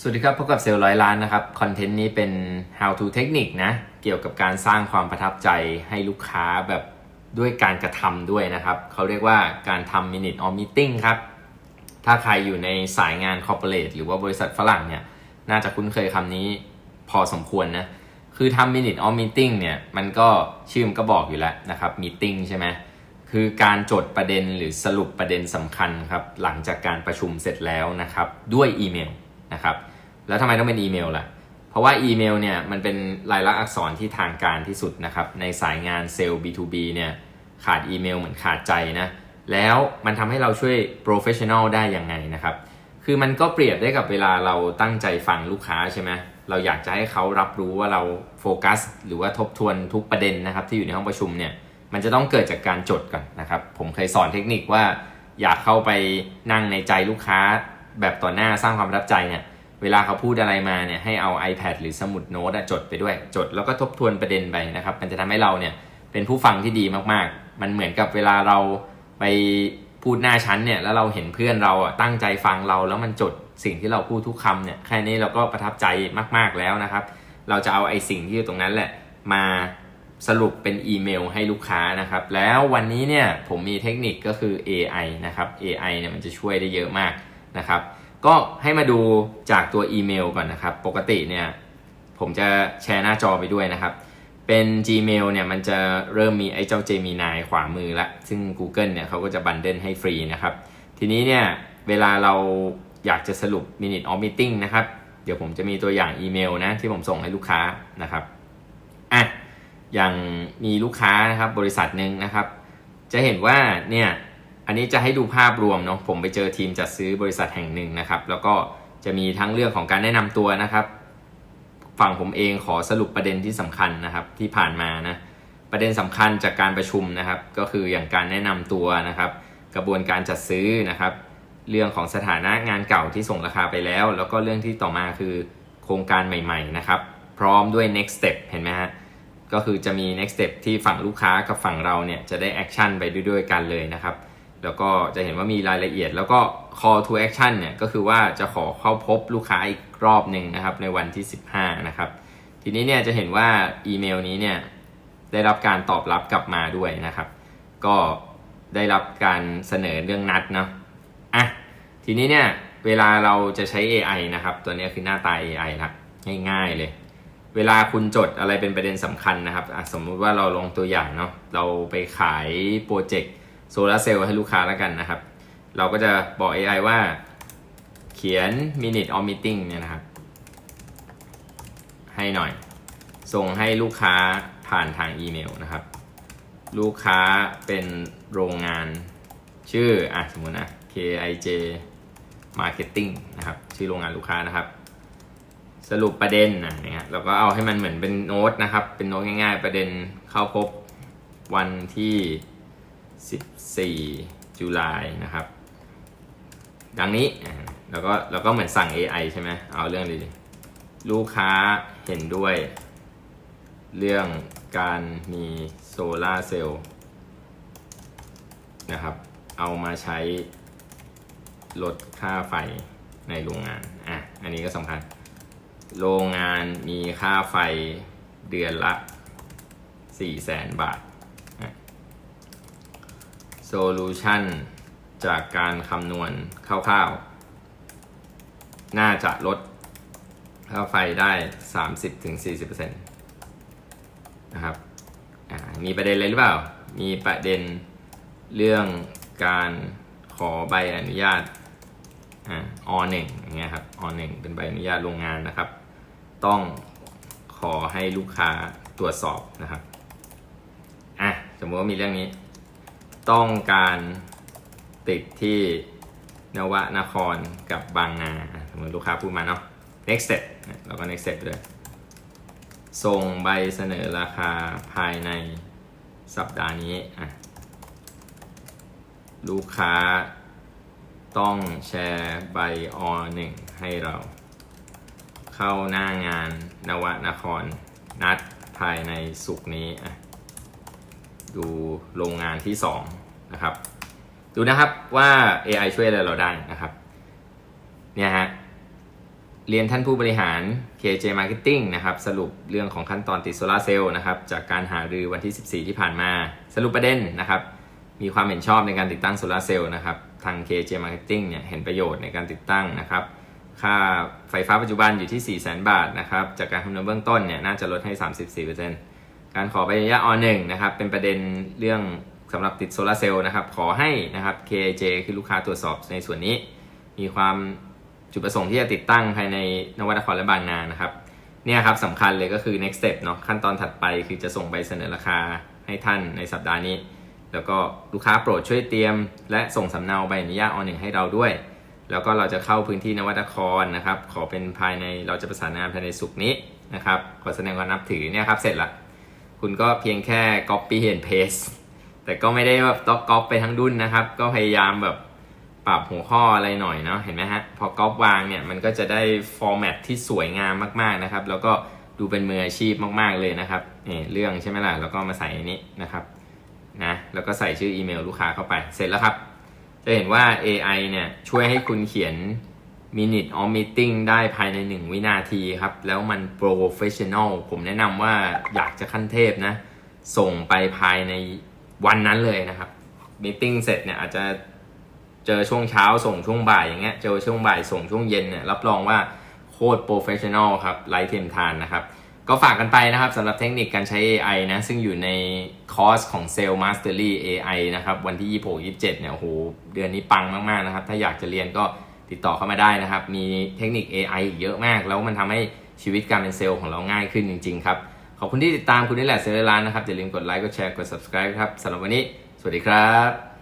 สวัสดีครับพบกับเซลล์ร้อยล้านนะครับ คอนเทนต์นี้เป็น how to เทคนิคนะ เกี่ยวกับการสร้างความประทับใจให้ลูกค้าแบบด้วยการกระทำด้วยนะครับ เขาเรียกว่าการทำ minute or meeting ครับ ถ้าใครอยู่ในสายงาน corporate หรือว่าบริษัทฝรั่งเนี่ย น่าจะคุ้นเคยคำนี้พอสมควรนะ คือทำ minute or meeting เนี่ย มันก็ชื่อมันก็บอกอยู่แล้วนะครับ meeting ใช่ไหมคือการจดประเด็นหรือสรุปประเด็นสำคัญครับ หลังจากการประชุมเสร็จแล้วนะครับ ด้วยอีเมล นะครับ แล้วทำไมต้องเป็นอีเมลล่ะ เพราะว่าอีเมลเนี่ยมันเป็นลายลักษณ์อักษรที่ทางการที่สุดนะครับ ในสายงานเซลล์ B2B เนี่ยขาดอีเมลเหมือนขาดใจนะ แล้วมันทำให้เราช่วย professional ได้ยังไงนะครับ คือมันก็เปรียบได้กับเวลาเราตั้งใจฟังลูกค้าใช่ไหมเราอยากจะให้เขารับรู้ว่าเราโฟกัส หรือว่าทบทวนทุกประเด็นนะครับ ที่อยู่ในห้องประชุมเนี่ยมันจะต้องเกิดจากการจดก่อนนะครับ ผมเคยสอนเทคนิคว่าอยากเข้าไปนั่งในใจลูกค้า แบบต่อหน้าสร้างความประทับใจเนี่ยเวลาเขาพูดอะไรมาเนี่ยให้เอา iPad หรือสมุดโน้ตจดไปด้วย จดแล้วก็ทบทวนประเด็นไปนะครับ มันจะทำให้เราเนี่ยเป็นผู้ฟังที่ดีมากๆ มันเหมือนกับเวลาเราไปพูดหน้าชั้นเนี่ยแล้วเราเห็นเพื่อนเราตั้งใจฟังเราแล้วมันจดสิ่งที่เราพูดทุกคำเนี่ยแค่นี้เราก็ประทับใจมากๆแล้วนะครับ เราจะเอาไอ้สิ่งที่อยู่ตรงนั้นแหละมาสรุปเป็นอีเมลให้ลูกค้านะครับ แล้ววันนี้เนี่ยผมมีเทคนิคก็คือ AI นะครับ AI เนี่ยมันจะช่วยได้เยอะมาก นะครับ ก็ให้มาดูจากตัวอีเมลก่อนนะครับ ปกติเนี่ยผมจะแชร์หน้าจอไปด้วยนะครับ เป็น Gmail เนี่ยมันจะเริ่มมีไอ้เจ้า Gemini ขวามือละซึ่ง Google เนี่ยเขาก็จะบันเดิลให้ฟรีนะครับ ทีนี้เนี่ยเวลาเราอยากจะสรุป Minute of Meeting นะครับ เดี๋ยวผมจะมีตัวอย่างอีเมลนะที่ผมส่งให้ลูกค้านะครับอะอย่างมีลูกค้านะครับบริษัทหนึ่งนะครับ จะเห็นว่าเนี่ย อันนี้จะให้ดูภาพรวมเนาะผมไปเจอทีมจัดซื้อบริษัทแห่งหนึ่งนะครับ แล้วก็จะมีทั้งเรื่องของการแนะนำตัวนะครับ ฝั่งผมเองขอสรุปประเด็นที่สำคัญนะครับที่ผ่านมานะประเด็นสำคัญจากการประชุมนะครับ ก็คืออย่างการแนะนำตัวนะครับ กระบวนการจัดซื้อนะครับ เรื่องของสถานะงานเก่าที่ส่งราคาไปแล้ว แล้วก็เรื่องที่ต่อมาคือโครงการใหม่ๆนะครับ พร้อมด้วย next step เห็นไหมฮะก็คือจะมี next step ที่ฝั่งลูกค้ากับฝั่งเราเนี่ยจะได้ action ไปด้วยๆกันเลยนะครับ แล้วก็จะเห็นว่ามีรายละเอียด แล้วก็ call to action เนี่ยก็คือว่าจะขอเข้าพบลูกค้าอีกรอบหนึ่งนะครับ ในวันที่ 15 นะครับ ทีนี้เนี่ยจะเห็นว่าอีเมลนี้เนี่ยได้รับการตอบรับกลับมาด้วยนะครับ ก็ได้รับการเสนอเรื่องนัดเนาะอะทีนี้เนี่ยเวลาเราจะใช้ AI นะครับ ตัวนี้คือหน้าตา AI ละง่ายๆเลย เวลาคุณจดอะไรเป็นประเด็นสำคัญนะครับสมมุติว่าเราลงตัวอย่างเนาะเราไปขายโปรเจกต์ โซลาเซลล์ให้ลูกค้าแล้วกันนะครับ เราก็จะบอก AI ว่าเขียน minute of meeting เนี่ยนะครับ ให้หน่อย ส่งให้ลูกค้าผ่านทางอีเมลนะครับ ลูกค้าเป็นโรงงานชื่ออะสมมุตินะ KIJ Marketing นะครับ ชื่อโรงงานลูกค้านะครับ สรุปประเด็นนะเนี่ยเราก็เอาให้มันเหมือนเป็นโน้ตนะครับ เป็นโน้ตง่าย ๆ ประเด็นเข้าพบวันที่ 14จุลายนะครับ ดังนี้แล้วก็แล้วก็เหมือนสั่ง AI ใช่ไหมเอาเรื่องดีลูกค้าเห็นด้วย เรื่องการมีโซลาร์เซลล์นะครับ เอามาใช้ลดค่าไฟในโรงงาน อะ อันนี้ก็สำคัญ โรงงานมีค่าไฟเดือนละ4แสนบาท โซลูชันจากการคำนวณคร่าวๆ น่าจะลดค่าไฟได้ 30-40%นะครับมีประเด็นอะไรหรือเปล่า มีประเด็นเรื่องการขอใบอนุญาตออหนึ่งอย่างเงี้ยครับอหนึ่งเป็นใบอนุญาตโรงงานนะครับ ต้องขอให้ลูกค้าตรวจสอบนะครับ อะ สมมติว่ามีเรื่องนี้ ต้องการติดที่นวนครกับบางนาสมมติลูกค้าพูดมาเนาะ next step เราก็ next step เลยส่งใบเสนอราคาภายในสัปดาห์นี้อะลูกค้าต้องแชร์ใบอหนึ่งให้เรา เข้าหน้างานนวนครนัดภายในสุกนี้อะ ดูโรงงานที่2นะครับ ดูนะครับว่า AI ช่วยอะไรเราได้นะครับ เนี่ยฮะ เรียนท่านผู้บริหาร KJ Marketing นะครับ สรุปเรื่องของขั้นตอนติดโซลาร์เซลล์นะครับ จากการหารือวันที่ 14 ที่ผ่านมา สรุปประเด็นนะครับ มีความเห็นชอบในการติดตั้งโซลาร์เซลล์นะครับ ทาง KJ Marketing เนี่ยเห็นประโยชน์ในการติดตั้งนะครับค่าไฟฟ้าปัจจุบันอยู่ที่ 4 0 0 0 0 0 บาทนะครับ จากการคำนวณเบื้องต้นเนี่ย น่าจะลดให้ 34% การขอใบอนุญาตอ1นะครับเป็นประเด็นเรื่องสำหรับติดโซลาร์เซลล์นะครับขอให้นะครับ KJ คือลูกค้าตรวจสอบในส่วนนี้ มีความจุดประสงค์ที่จะติดตั้งภายในนวัตครและบางนานะครับเนี่ยครับสำคัญเลยก็คือ next step เนาะขั้นตอนถัดไปคือจะส่งใบเสนอราคาให้ท่านในสัปดาห์นี้ แล้วก็ลูกค้าโปรดช่วยเตรียม และส่งสำเนาใบอนุญาตอหนึ่งให้เราด้วย แล้วก็เราจะเข้าพื้นที่นวัตครนะครับ ขอเป็นภายในเราจะประสานงานภายในสุกนี้นะครับขอแสดงความนับถือเนี่ยครับเสร็จละ คุณก็เพียงแค่ copy and paste แต่ก็ไม่ได้แบบต้องก๊อปไปทั้งดุนนะครับ ก็พยายามแบบปรับหัวข้ออะไรหน่อยเนาะเห็นไหมฮะ พอก๊อปวางเนี่ย มันก็จะได้ฟอร์แมตที่สวยงามมากๆนะครับ แล้วก็ดูเป็นมืออาชีพมากๆเลยนะครับเนี่เรื่องใช่ไหมล่ะ แล้วก็มาใส่ในนี้นะครับนะแล้วก็ใส่ชื่ออีเมลลูกค้าเข้าไป เสร็จแล้วครับ จะเห็นว่า AI เนี่ยช่วยให้คุณเขียน Minute of Meeting ได้ภายใน 1 วินาทีครับ แล้วมัน Professional ผมแนะนำว่าอยากจะขั้นเทพนะ ส่งไปภายในวันนั้นเลยนะครับมีติ้งเสร็จเนี่ยอาจจะเจอช่วงเช้าส่งช่วงบ่ายอย่างเงี้ย เจอช่วงบ่ายส่งช่วงเย็นเนี่ยรับรองว่าโคตรโปรเฟชชั่นอลครับไร้เทียมทานนะครับ ก็ฝากกันไปนะครับสำหรับเทคนิคการใช้ AI นะ ซึ่งอยู่ในคอร์สของ Sales Mastery AI นะครับ วันที่ 26 27 เนี่ยโอ้โหเดือนนี้ปังมาก ๆ นะครับ ถ้าอยากจะเรียนก็ ติดต่อเข้ามาได้นะครับ มีเทคนิค AI อีกเยอะมาก แล้วมันทำให้ชีวิตการเป็นเซลล์ของเราง่ายขึ้นจริง ๆ ครับ ขอบคุณที่ติดตามคุณนี่แหละเซลล์ร้านนะครับอย่าลืมกดไลค์กดแชร์กด subscribe ครับสำหรับวันนี้ สวัสดีครับ